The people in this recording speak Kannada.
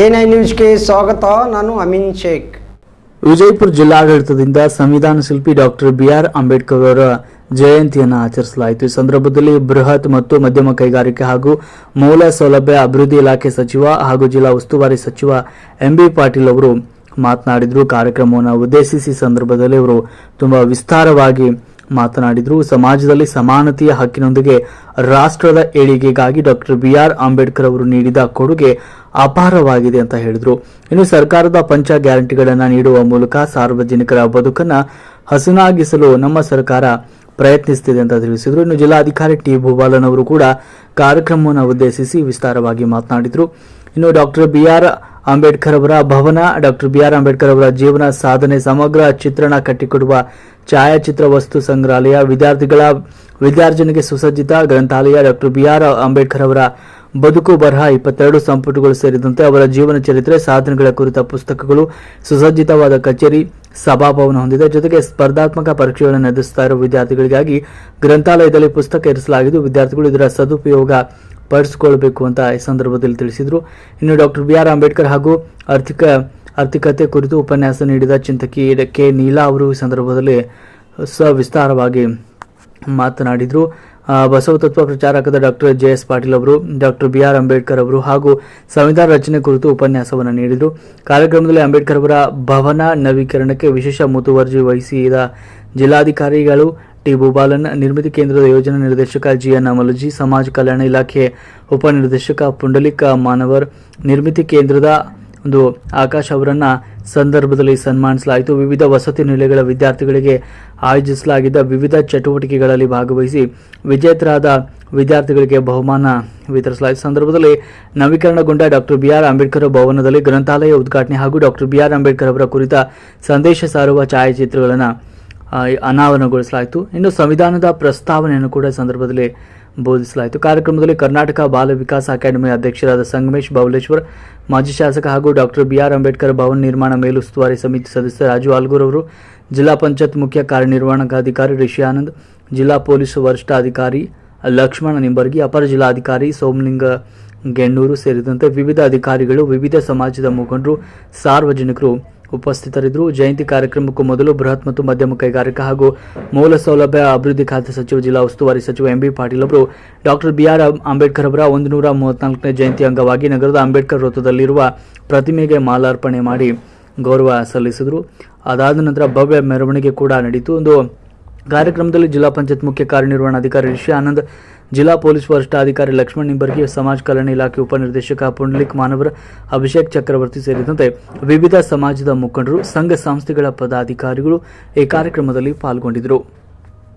ಎನ್ಐ ನ್ಯೂಸ್ಗೆ ಸ್ವಾಗತ, ನಾನು ಅಮೀನ್ ಶೇಖ್. ವಿಜಯಪುರ ಜಿಲ್ಲಾಡಳಿತದಿಂದ ಸಂವಿಧಾನ ಶಿಲ್ಪಿ ಡಾಕ್ಟರ್ ಬಿಆರ್ ಅಂಬೇಡ್ಕರ್ ಅವರ ಜಯಂತಿಯನ್ನು ಆಚರಿಸಲಾಯಿತು. ಈ ಸಂದರ್ಭದಲ್ಲಿ ಬೃಹತ್ ಮತ್ತು ಮಧ್ಯಮ ಕೈಗಾರಿಕೆ ಹಾಗೂ ಮೂಲ ಸೌಲಭ್ಯ ಅಭಿವೃದ್ಧಿ ಇಲಾಖೆ ಸಚಿವ ಹಾಗೂ ಜಿಲ್ಲಾ ಉಸ್ತುವಾರಿ ಸಚಿವ ಎಂಬಿ ಪಾಟೀಲ್ ಅವರು ಮಾತನಾಡಿದರು. ಕಾರ್ಯಕ್ರಮವನ್ನು ಉದ್ದೇಶಿಸಿ ಸಂದರ್ಭದಲ್ಲಿ ಅವರು ತುಂಬಾ ವಿಸ್ತಾರವಾಗಿ ಮಾತನಾಡಿದ್ರು. ಸಮಾಜದಲ್ಲಿ ಸಮಾನತೆಯ ಹಕ್ಕಿನೊಂದಿಗೆ ರಾಷ್ಟ್ರದ ಏಳಿಗೆಗಾಗಿ ಡಾಕ್ಟರ್ ಬಿಆರ್ ಅಂಬೇಡ್ಕರ್ ಅವರು ನೀಡಿದ ಕೊಡುಗೆ ಅಪಾರವಾಗಿದೆ ಅಂತ ಹೇಳಿದರು. ಇನ್ನು ಸರ್ಕಾರದ ಪಂಚ ಗ್ಯಾರಂಟಿಗಳನ್ನು ನೀಡುವ ಮೂಲಕ ಸಾರ್ವಜನಿಕರ ಬದುಕನ್ನ ಹಸನಾಗಿಸಲು ನಮ್ಮ ಸರ್ಕಾರ ಪ್ರಯತ್ನಿಸುತ್ತಿದೆ ಅಂತ ತಿಳಿಸಿದರು. ಇನ್ನು ಜಿಲ್ಲಾಧಿಕಾರಿ ಟಿ. ಭೂಬಾಲನ್ ಅವರು ಕೂಡ ಕಾರ್ಯಕ್ರಮವನ್ನು ಉದ್ದೇಶಿಸಿ ವಿಸ್ತಾರವಾಗಿ ಮಾತನಾಡಿದ್ರು. ಇನ್ನು ಡಾಕ್ಟರ್ ಬಿ ಆರ್ ಅಂಬೇಡ್ಕರ್ ಅವರ ಭವನ ಡಾಕ್ಟರ್ ಬಿ ಆರ್ ಅಂಬೇಡ್ಕರ್ ಅವರ ಜೀವನ ಸಾಧನೆ, ಸಮಗ್ರ ಚಿತ್ರಣ ಕಟ್ಟಿಕೊಡುವ ಛಾಯಾಚಿತ್ರ ವಸ್ತು ಸಂಗ್ರಹಾಲಯ, ವಿದ್ಯಾರ್ಥಿಗಳ, ವಿದ್ಯಾರ್ಜನೆಗೆ ಸುಸಜ್ಜಿತ ಗ್ರಂಥಾಲಯ ಡಾಕ್ಟರ್ ಬಿ ಆರ್ ಅಂಬೇಡ್ಕರ್ ಅವರ ಬದುಕು ಬರಹ ಇಪ್ಪತ್ತೆರಡು ಸಂಪುಟಗಳು ಸೇರಿದಂತೆ ಅವರ ಜೀವನ ಚರಿತ್ರೆ, ಸಾಧನೆಗಳ ಕುರಿತ ಪುಸ್ತಕಗಳು, ಸುಸಜ್ಜಿತವಾದ ಕಚೇರಿ, ಸಭಾಭವನ ಹೊಂದಿದೆ. ಜೊತೆಗೆ ಸ್ಪರ್ಧಾತ್ಮಕ ಪರೀಕ್ಷೆಗಳನ್ನು ಎದುರಿಸ್ತಾ ಇರುವ ವಿದ್ಯಾರ್ಥಿಗಳಿಗಾಗಿ ಗ್ರಂಥಾಲಯದಲ್ಲಿ ಪುಸ್ತಕ ಇರಿಸಲಾಗಿದ್ದು, ವಿದ್ಯಾರ್ಥಿಗಳು ಇದರ ಸದುಪಯೋಗ ಪಡಿಸಿಕೊಳ್ಬೇಕು ಅಂತ ಈ ಸಂದರ್ಭದಲ್ಲಿ ತಿಳಿಸಿದರು. ಇನ್ನು ಡಾಕ್ಟರ್ ಬಿ ಆರ್ ಅಂಬೇಡ್ಕರ್ ಹಾಗೂ ಆರ್ಥಿಕ, ಆರ್ಥಿಕತೆ ಕುರಿತು ಉಪನ್ಯಾಸ ನೀಡಿದ ಚಿಂತಕಿ ಕೆ ನೀಲಾ ಅವರು ಈ ಸಂದರ್ಭದಲ್ಲಿ ಸವಿಸ್ತಾರವಾಗಿ ಮಾತನಾಡಿದರು. ಬಸವತತ್ವ ಬಸವ ತತ್ವ ಪ್ರಚಾರಕದ ಡಾಕ್ಟರ್ ಜೆ ಎಸ್ ಪಾಟೀಲ್ ಅವರು, ಡಾಕ್ಟರ್ ಬಿ ಆರ್ ಅಂಬೇಡ್ಕರ್ ಅವರು ಹಾಗೂ ಸಂವಿಧಾನ ರಚನೆ ಕುರಿತು ಉಪನ್ಯಾಸವನ್ನು ನೀಡಿದರು. ಕಾರ್ಯಕ್ರಮದಲ್ಲಿ ಅಂಬೇಡ್ಕರ್ ಅವರ ಭವನ ನವೀಕರಣಕ್ಕೆ ವಿಶೇಷ ಮುತುವರ್ಜಿ ವಹಿಸಿದ ಜಿಲ್ಲಾಧಿಕಾರಿಗಳು ಟಿ ಭೂಬಾಲನ್ ನಿರ್ಮಿತಿ ಕೇಂದ್ರದ ಯೋಜನಾ ನಿರ್ದೇಶಕ ಜಿಎನ್ ಅಮಲಜಿ, ಸಮಾಜ ಕಲ್ಯಾಣ ಇಲಾಖೆ ಉಪನಿರ್ದೇಶಕ ಪುಂಡಲಿಕ ಮಾನವರ್ ನಿರ್ಮಿತಿ ಕೇಂದ್ರದ ಒಂದು ಆಕಾಶ್ ಅವರನ್ನ ಸಂದರ್ಭದಲ್ಲಿ ಸನ್ಮಾನಿಸಲಾಯಿತು. ವಿವಿಧ ವಸತಿ ನಿಲಯಗಳ ವಿದ್ಯಾರ್ಥಿಗಳಿಗೆ ಆಯೋಜಿಸಲಾಗಿದ್ದ ವಿವಿಧ ಚಟುವಟಿಕೆಗಳಲ್ಲಿ ಭಾಗವಹಿಸಿ ವಿಜೇತರಾದ ವಿದ್ಯಾರ್ಥಿಗಳಿಗೆ ಬಹುಮಾನ ವಿತರಿಸಲಾಯಿತು. ಸಂದರ್ಭದಲ್ಲಿ ನವೀಕರಣಗೊಂಡ ಡಾಕ್ಟರ್ ಬಿಆರ್ ಅಂಬೇಡ್ಕರ್ ಭವನದಲ್ಲಿ ಗ್ರಂಥಾಲಯ ಉದ್ಘಾಟನೆ ಹಾಗೂ ಡಾಕ್ಟರ್ ಬಿಆರ್ ಅಂಬೇಡ್ಕರ್ ಅವರ ಕುರಿತ ಸಂದೇಶ ಸಾರುವ ಛಾಯಾಚಿತ್ರಗಳನ್ನು ಅನಾವರಣಗೊಳಿಸಲಾಯಿತು. ಇನ್ನು ಸಂವಿಧಾನದ ಪ್ರಸ್ತಾವನೆಯನ್ನು ಕೂಡ ಸಂದರ್ಭದಲ್ಲಿ ಬೋಧಿಸಲಾಯಿತು. ಕಾರ್ಯಕ್ರಮದಲ್ಲಿ ಕರ್ನಾಟಕ ಬಾಲ ವಿಕಾಸ ಅಕಾಡೆಮಿ ಅಧ್ಯಕ್ಷರಾದ ಸಂಗಮೇಶ್ ಬೌಲೇಶ್ವರ್, ಮಾಜಿ ಶಾಸಕ ಹಾಗೂ ಡಾಕ್ಟರ್ ಬಿಆರ್ ಅಂಬೇಡ್ಕರ್ ಭವನ ನಿರ್ಮಾಣ ಮೇಲುಸ್ತುವಾರಿ ಸಮಿತಿ ಸದಸ್ಯ ರಾಜು ಆಲ್ಗೂರ್ ಅವರು, ಜಿಲ್ಲಾ ಪಂಚಾಯತ್ ಮುಖ್ಯ ಕಾರ್ಯನಿರ್ವಹಣಾಧಿಕಾರಿ ರಿಷಿ ಆನಂದ್, ಜಿಲ್ಲಾ ಪೊಲೀಸ್ ವರಿಷ್ಠಾಧಿಕಾರಿ ಲಕ್ಷ್ಮಣ ನಿಂಬರ್ಗಿ, ಅಪರ ಜಿಲ್ಲಾಧಿಕಾರಿ ಸೋಮಲಿಂಗ ಗೆಣ್ಣೂರು ಸೇರಿದಂತೆ ವಿವಿಧ ಅಧಿಕಾರಿಗಳು, ವಿವಿಧ ಸಮಾಜದ ಮುಖಂಡರು, ಸಾರ್ವಜನಿಕರು ಉಪಸ್ಥಿತರಿದ್ದರು. ಜಯಂತಿ ಕಾರ್ಯಕ್ರಮಕ್ಕೂ ಮೊದಲು ಬೃಹತ್ ಮತ್ತು ಮಧ್ಯಮ ಕೈಗಾರಿಕಾ ಹಾಗೂ ಮೂಲ ಸೌಲಭ್ಯ ಅಭಿವೃದ್ಧಿ ಖಾತೆ ಸಚಿವ, ಜಿಲ್ಲಾ ಉಸ್ತುವಾರಿ ಸಚಿವ ಎಂಬಿ ಪಾಟೀಲ್ ಅವರು ಡಾಕ್ಟರ್ ಬಿಆರ್ ಅಂಬೇಡ್ಕರ್ ಅವರ ಒಂದು ನೂರ ಮೂವತ್ನಾಲ್ಕನೇ ಜಯಂತಿ ಅಂಗವಾಗಿ ನಗರದ ಅಂಬೇಡ್ಕರ್ ವೃತ್ತದಲ್ಲಿರುವ ಪ್ರತಿಮೆಗೆ ಮಾಲಾರ್ಪಣೆ ಮಾಡಿ ಗೌರವ ಸಲ್ಲಿಸಿದರು. ಅದಾದ ನಂತರ ಭವ್ಯ ಮೆರವಣಿಗೆ ಕೂಡ ನಡೆಯಿತು ಒಂದು ಕಾರ್ಯಕ್ರಮದಲ್ಲಿ ಜಿಲ್ಲಾ ಪಂಚಾಯತ್ ಮುಖ್ಯ ಕಾರ್ಯನಿರ್ವಹಣಾಧಿಕಾರಿ ರಿಷಿ ಆನಂದ್ ಜಿಲ್ಲಾ ಪೊಲೀಸ್ ವರಿಷ್ಠಾಧಿಕಾರಿ ಲಕ್ಷ್ಮಣ್ ನಿಂಬರ್ಗಿ, ಸಮಾಜ ಕಲ್ಯಾಣ ಇಲಾಖೆ ಉಪನಿರ್ದೇಶಕ ಪುಂಡಲಿಕ್ ಮಾನವರ, ಅಭಿಷೇಕ್ ಚಕ್ರವರ್ತಿ ಸೇರಿದಂತೆ ವಿವಿಧ ಸಮಾಜದ ಮುಖಂಡರು, ಸಂಘ ಸಂಸ್ಥೆಗಳ ಪದಾಧಿಕಾರಿಗಳು ಈ ಕಾರ್ಯಕ್ರಮದಲ್ಲಿ ಪಾಲ್ಗೊಂಡಿದ್ದರು.